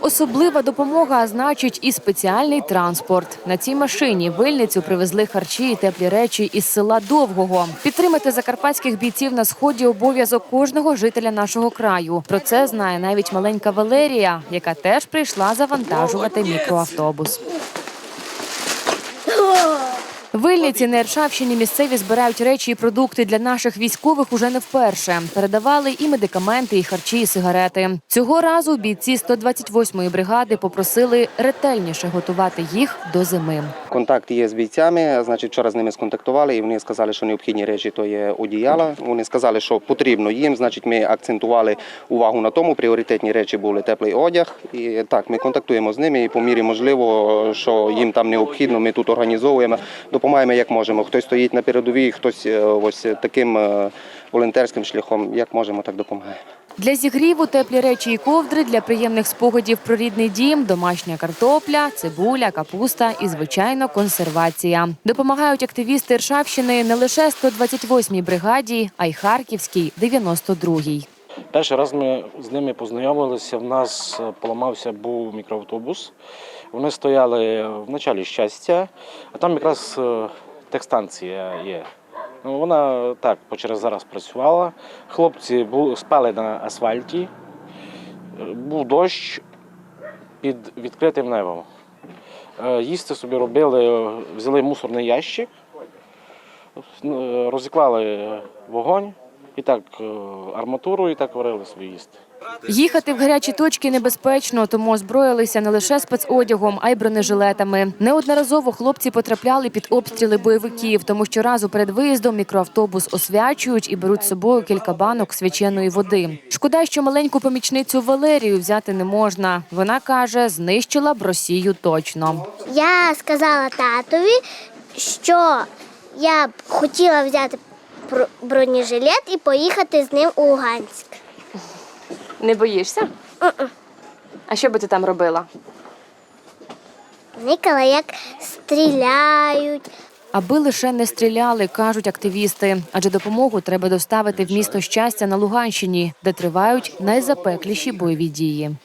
Особлива допомога, а значить і спеціальний транспорт. На цій машині вильницю привезли харчі і теплі речі із села Довгого. Підтримати закарпатських бійців на сході обов'язок кожного жителя нашого краю. Про це знає навіть маленька Валерія, яка теж прийшла завантажувати мікроавтобус. Вильниці на Іршавщині місцеві збирають речі і продукти для наших військових уже не вперше. Передавали і медикаменти, і харчі, і сигарети. Цього разу бійці 128-ї бригади попросили ретельніше готувати їх до зими. Контакт є з бійцями. Значить, вчора з ними сконтактували, і вони сказали, що необхідні речі то є одіяла. Вони сказали, що потрібно їм. Значить, ми акцентували увагу на тому. Пріоритетні речі були теплий одяг. І так, ми контактуємо з ними і по мірі можливо, що їм там необхідно. Ми тут організовуємо, допомагаємо як можемо. Хтось стоїть на передовій, хтось е, ось таким е, волонтерським шляхом. Як можемо, так допомагаємо. Для зігріву теплі речі і ковдри для приємних спогадів про рідний дім, домашня картопля, цибуля, капуста і, звичайно, консервація. Допомагають активісти Іршавщини не лише 128-й бригаді, а й Харківській 92-й. Перший раз ми з ними познайомилися. В нас е, поламався був мікроавтобус. Вони стояли в началі щастя, а там якраз е, техстанція є. Ну, вона так по через зараз працювала. Хлопці спали на асфальті, був дощ під відкритим небом. Е, Їсти собі робили, взяли мусорний ящик, е, розіклали вогонь і так е, арматуру, і так варили собі їсти. Їхати в гарячі точки небезпечно, тому озброїлися не лише спецодягом, а й бронежилетами. Неодноразово хлопці потрапляли під обстріли бойовиків, тому що разу перед виїздом мікроавтобус освячують і беруть з собою кілька банок свяченої води. Шкода, що маленьку помічницю Валерію взяти не можна. Вона каже, знищила б Росію точно. Я сказала татові, що я б хотіла взяти бронежилет і поїхати з ним у Луганськ. Не боїшся? А що би ти там робила? Никала, як стріляють. Аби лише не стріляли, кажуть активісти, адже допомогу треба доставити в місто щастя на Луганщині, де тривають найзапекліші бойові дії.